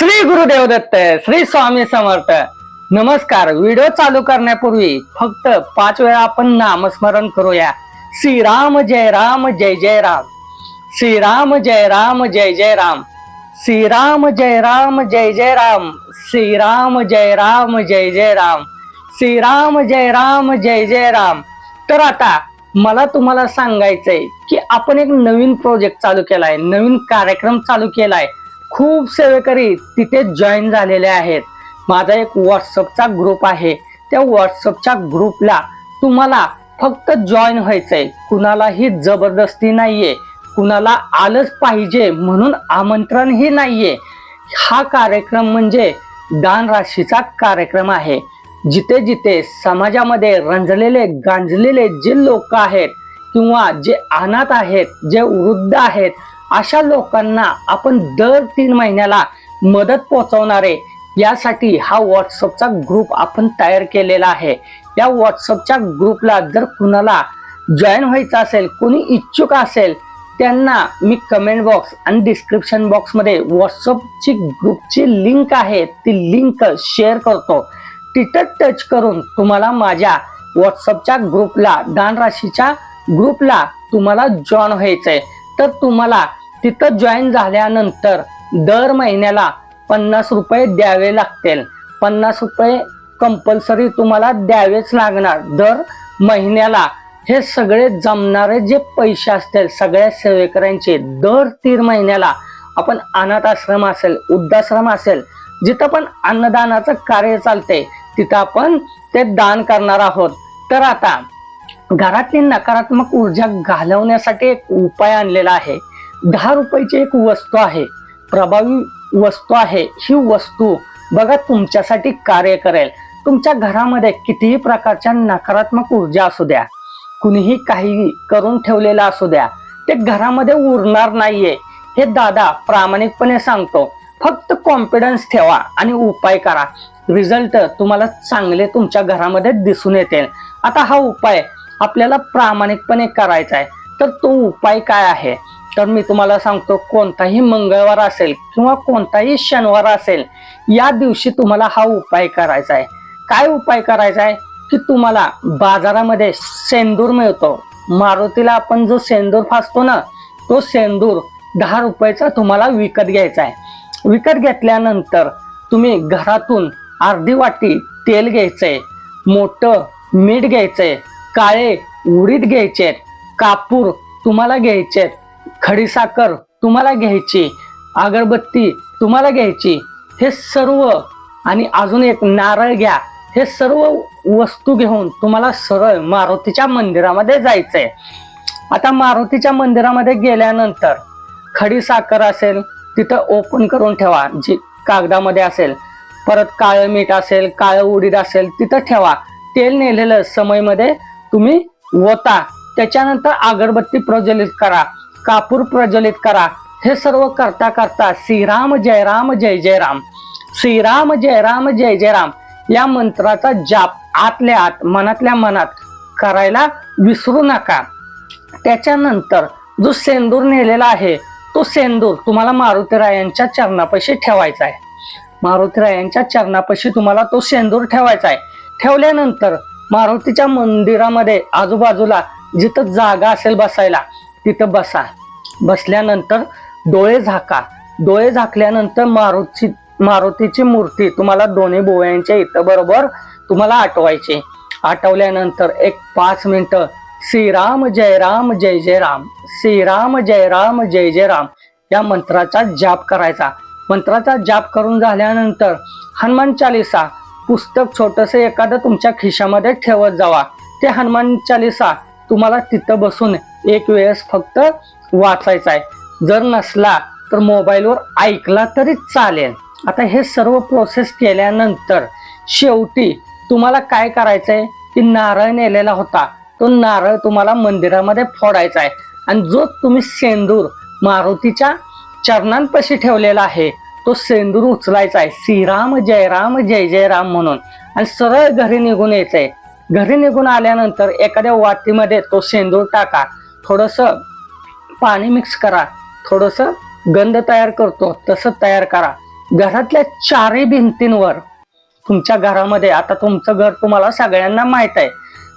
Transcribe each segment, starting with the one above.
श्री गुरुदेव दत्त श्री स्वामी समर्थ. नमस्कार व्हिडिओ चालू करण्यापूर्वी फक्त पाच वेळा आपण नामस्मरण करूया. श्रीराम जय राम जय जय राम. श्रीराम जय राम जय जय राम. श्रीराम जय राम जय जय राम. श्रीराम जय राम जय जय राम. श्रीराम जय राम जय जय राम. तर आता मला तुम्हाला सांगायचंय की आपण एक नवीन प्रोजेक्ट चालू केलाय नवीन कार्यक्रम चालू केलाय. खूप सेवेकरी तिथे जॉईन झालेले आहेत. माझा एक व्हॉट्सअपचा ग्रुप आहे. त्या व्हॉट्सअपच्या ग्रुपला तुम्हाला फक्त जॉईन व्हायचंय. कुणालाही जबरदस्ती नाहीये. कुणाला आलंच पाहिजे म्हणून आमंत्रणही नाहीये. हा कार्यक्रम म्हणजे दान राशीचा कार्यक्रम आहे. जिथे जिथे समाजामध्ये रंजलेले गांजलेले जे लोक आहेत किंवा जे अनाथ आहेत जे वृद्ध आहेत अशा लोकांना आपण दर तीन महिन्याला मदत पोहोचवणारे यासाठी हा व्हॉट्सअपचा ग्रुप आपण तयार केलेला आहे. या व्हॉट्सअपच्या ग्रुपला जर कुणाला जॉईन व्हायचं असेल कोणी इच्छुक असेल त्यांना मी कमेंट बॉक्स आणि डिस्क्रिप्शन बॉक्समध्ये व्हॉट्सअपची ग्रुपची लिंक आहे ती लिंक शेअर करतो. तिथं टच करून तुम्हाला माझ्या व्हॉट्सअपच्या ग्रुपला दान राशीच्या ग्रुपला तुम्हाला जॉईन व्हायचं आहे तर तुम्हाला तिथं जॉईन झाल्यानंतर दर महिन्याला पन्नास रुपये द्यावे लागतील. पन्नास रुपये कंपल्सरी तुम्हाला द्यावेच लागणार. दर महिन्याला हे सगळे जमणारे जे पैसे असतील सगळ्या सेवेकऱ्यांचे दर तीन महिन्याला आपण अनाथ आश्रम असेल वृद्धाश्रम असेल जिथं पण अन्नदानाचं कार्य चालते तिथं आपण ते दान करणार आहोत. तर आता घरातली नकारात्मक ऊर्जा घालवण्यासाठी एक उपाय आणलेला आहे. दहा रुपयाची एक वस्तू आहे. प्रभावी वस्तू आहे. ही वस्तू बघा तुमच्यासाठी कार्य करेल. तुमच्या घरामध्ये कितीही प्रकारच्या नकारात्मक ऊर्जा असू द्या कुणीही काही करून ठेवलेलं असू द्या ते घरामध्ये उरणार नाहीये. हे दादा प्रामाणिकपणे सांगतो फक्त कॉन्फिडन्स ठेवा आणि उपाय करा. रिझल्ट तुम्हाला चांगले तुमच्या घरामध्ये दिसून येतील. आता हा उपाय आपल्याला प्रामाणिकपणे करायचा आहे तर तो उपाय काय आहे? तर मी तुम्हाला सांगतो कोणताही मंगळवार असेल किंवा कोणताही शनिवार असेल या दिवशी तुम्हाला हा उपाय करायचा आहे. काय उपाय करायचा आहे? की तुम्हाला बाजारामध्ये सेंदूर मिळतो. मारुतीला आपण जो सेंदूर फासतो ना तो सेंदूर दहा रुपयाचा तुम्हाला विकत घ्यायचा आहे. विकत घेतल्यानंतर तुम्ही घरातून अर्धी वाटी तेल घ्यायचंय मोठं मीठ घ्यायचंय काळे उडीद घ्यायचे कापूर तुम्हाला घ्यायचे खडीसाखर तुम्हाला घ्यायची अगरबत्ती तुम्हाला घ्यायची हे सर्व आणि अजून एक नारळ घ्या. हे सर्व वस्तू घेऊन तुम्हाला सरळ मारुतीच्या मंदिरामध्ये जायचंय. आता मारुतीच्या मंदिरामध्ये गेल्यानंतर खडी साखर असेल तिथं ओपन करून ठेवा जी कागदामध्ये असेल. परत काळं मीठ असेल काळं उडीद असेल तिथं ठेवा. तेल नेलेलं समयमध्ये तुम्ही ओता त्याच्यानंतर अगरबत्ती प्रज्वलित करा. कापूर प्रज्वलित करा. हे सर्व करता करता श्रीराम जय राम जय जय राम. श्रीराम जय राम जय जय राम. या मंत्राचा जाप आतल्या आत मनातल्या मनात करायला विसरू नका. त्याच्यानंतर जो सेंदूर नेलेला आहे तो सेंदूर तुम्हाला मारुतीरायांच्या चरणापाशी ठेवायचा आहे. मारुतीरायांच्या चरणापाशी तुम्हाला तो सेंदूर ठेवायचा आहे. ठेवल्यानंतर मारुतीच्या मंदिरामध्ये आजूबाजूला जिथं जागा असेल बसायला तिथं बसा. बसल्यानंतर डोळे झाका. डोळे झाकल्यानंतर मारुती मारुतीची मूर्ती तुम्हाला दोन्ही बोव्यांच्या इथं बरोबर तुम्हाला आठवायची. आठवल्यानंतर एक पाच मिनटं. श्रीराम जय राम जय जय राम. श्रीराम जय राम जय जय राम. या मंत्राचा जाप करायचा. मंत्राचा जाप करून झाल्यानंतर हनुमान चालिसा पुस्तक छोटस एखादं तुमच्या खिशामध्ये ठेवत जावा. ते हनुमान चालिसा तुम्हाला तिथं बसून एक वेळेस फक्त वाचायचा आहे. जर नसला तर मोबाईलवर ऐकला तरी चालेल. आता हे सर्व प्रोसेस केल्यानंतर शेवटी तुम्हाला काय करायचं आहे? की नारळ नेलेला होता. तो नारळ तुम्हाला मंदिरामध्ये फोडायचा आहे. आणि जो तुम्ही सेंदूर मारुतीच्या चरणांपाशी ठेवलेला आहे तो सेंदूर उचलायचा आहे. श्रीराम जय राम जय जय राम म्हणून. आणि सरळ घरी निघून यायचं आहे घरी निघून आल्यानंतर एखाद्या वाटीमध्ये तो सेंदूर टाका. थोडस पाणी मिक्स करा. थोडस गंध तयार करतो तसं तयार करा. घरातल्या चारही भिंतींवर तुमच्या घरामध्ये आता तुमचं घर तुम्हाला सगळ्यांना माहीत आहे.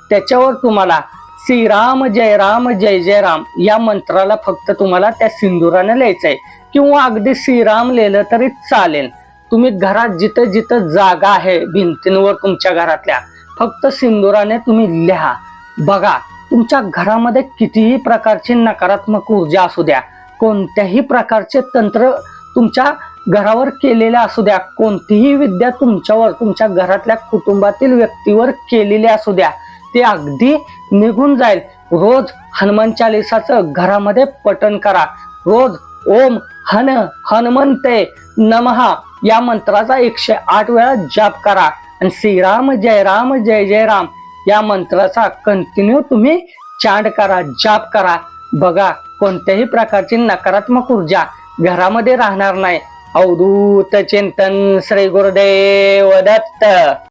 त्याच्यावर तुम्हाला श्रीराम जय राम जय जय राम या मंत्राला फक्त तुम्हाला त्या सिंदुराने आहे. किंवा अगदी श्रीराम लिहिलं तरी चालेल. तुम्ही घरात जिथं जिथं जागा आहे भिंतींवर तुमच्या घरातल्या फक्त सिंदुराने तुम्ही लिहा. बघा तुमच्या घरामध्ये कितीही प्रकारची नकारात्मक ऊर्जा असू द्या कोणत्याही प्रकारचे तंत्र तुमच्या घरावर केलेले असू द्या कोणतीही विद्या तुमच्यावर तुमच्या घरातल्या कुटुंबातील व्यक्तीवर केलेली असू द्या ते अगदी निघून जाईल. रोज हनुमान चालिसाचं घरामध्ये पठण करा. रोज ओम हन हनुमंते नमहा या मंत्राचा एकशे आठ वेळा जाप करा. आणि श्रीराम जय राम जय जय राम. या मंत्राचा कंटिन्यू तुम्ही चांड करा जाप करा. बघा कोणत्याही प्रकारची नकारात्मक ऊर्जा घरामध्ये राहणार नाही. अवधूत चिंतन श्री गुरुदेव दत्त.